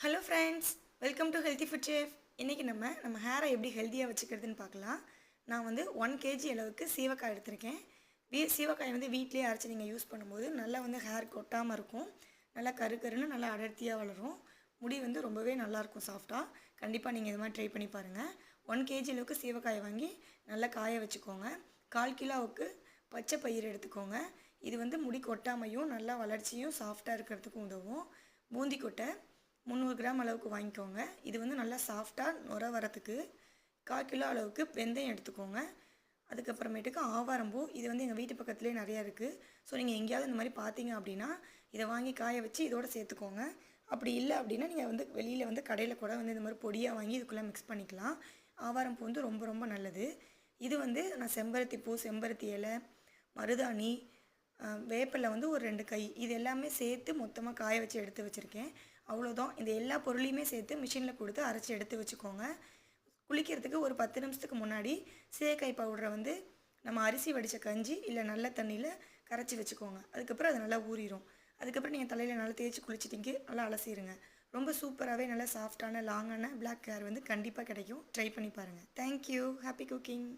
Hello friends welcome to healthy food safe இன்றைக்கி நம்ம நம்ம ஹேரை எப்படி ஹெல்த்தியாக வச்சுக்கிறதுன்னு பார்க்கலாம். நான் வந்து ஒன் கேஜி அளவுக்கு சீவக்காய் எடுத்திருக்கேன். வீ சீவக்காய் வந்து வீட்டிலேயே அரைச்சி நீங்கள் யூஸ் பண்ணும்போது நல்லா வந்து ஹேர் கொட்டாமல் இருக்கும். நல்லா கரு கருன்னு நல்லா அடர்த்தியாக வளரும். முடி வந்து ரொம்பவே நல்லாயிருக்கும் சாஃப்டாக கண்டிப்பாக நீங்கள் இது மாதிரி ட்ரை பண்ணி பாருங்கள் ஒன் கேஜி அளவுக்கு சீவக்காயை வாங்கி நல்லா காய வச்சுக்கோங்க. கால் கிலோவுக்கு பச்சை பயிர் எடுத்துக்கோங்க. இது வந்து முடி கொட்டாமையும் நல்லா வளர்ச்சியும் சாஃப்டாக இருக்கிறதுக்கும் உதவும். பூந்தி கொட்டை முந்நூறு கிராம் அளவுக்கு வாங்கிக்கோங்க. இது வந்து நல்லா சாஃப்டாக நுர வரத்துக்கு கால் கிலோ அளவுக்கு வெந்தயம் எடுத்துக்கோங்க. அதுக்கப்புறமேட்டுக்கு ஆவாரம்பூ. இது வந்து எங்கள் வீட்டு பக்கத்துலேயே நிறையா இருக்குது ஸோ நீங்கள் எங்கேயாவது இந்த மாதிரி பார்த்தீங்க அப்படின்னா இதை வாங்கி காய வச்சு இதோட சேர்த்துக்கோங்க. அப்படி இல்லை அப்படின்னா நீங்கள் வந்து வெளியில் வந்து கடையில் கூட வந்து இந்த மாதிரி பொடியாக வாங்கி இதுக்குள்ளே மிக்ஸ் பண்ணிக்கலாம். ஆவாரம்பூ வந்து ரொம்ப ரொம்ப நல்லது. இது வந்து நான் செம்பருத்தி பூ செம்பருத்தி இலை மருதாணி வேப்பிலை வந்து ஒரு ரெண்டு கை. இது எல்லாமே சேர்த்து மொத்தமாக காய வச்சு எடுத்து வச்சுருக்கேன். அவ்வளோதான் இந்த எல்லா பொருளையுமே சேர்த்து மிஷினில் கொடுத்து அரைச்சி எடுத்து வச்சுக்கோங்க. குளிக்கிறதுக்கு ஒரு பத்து நிமிஷத்துக்கு முன்னாடி சேக்காய் பவுடரை வந்து நம்ம அரிசி வடித்த கஞ்சி இல்லை நல்ல தண்ணியில் கரைச்சி வச்சுக்கோங்க. அதுக்கப்புறம் அது நல்லா ஊறிடும் அதுக்கப்புறம் நீங்கள் தலையில் நல்லா தேய்ச்சி குளிச்சிட்டிங்க நல்லா அலசிடுங்க ரொம்ப சூப்பராகவே நல்லா சாஃப்டான லாங்கான பிளாக் ஹேர் வந்து கண்டிப்பாக கிடைக்கும். ட்ரை பண்ணி பாருங்கள் தேங்க்யூ ஹாப்பி குக்கிங்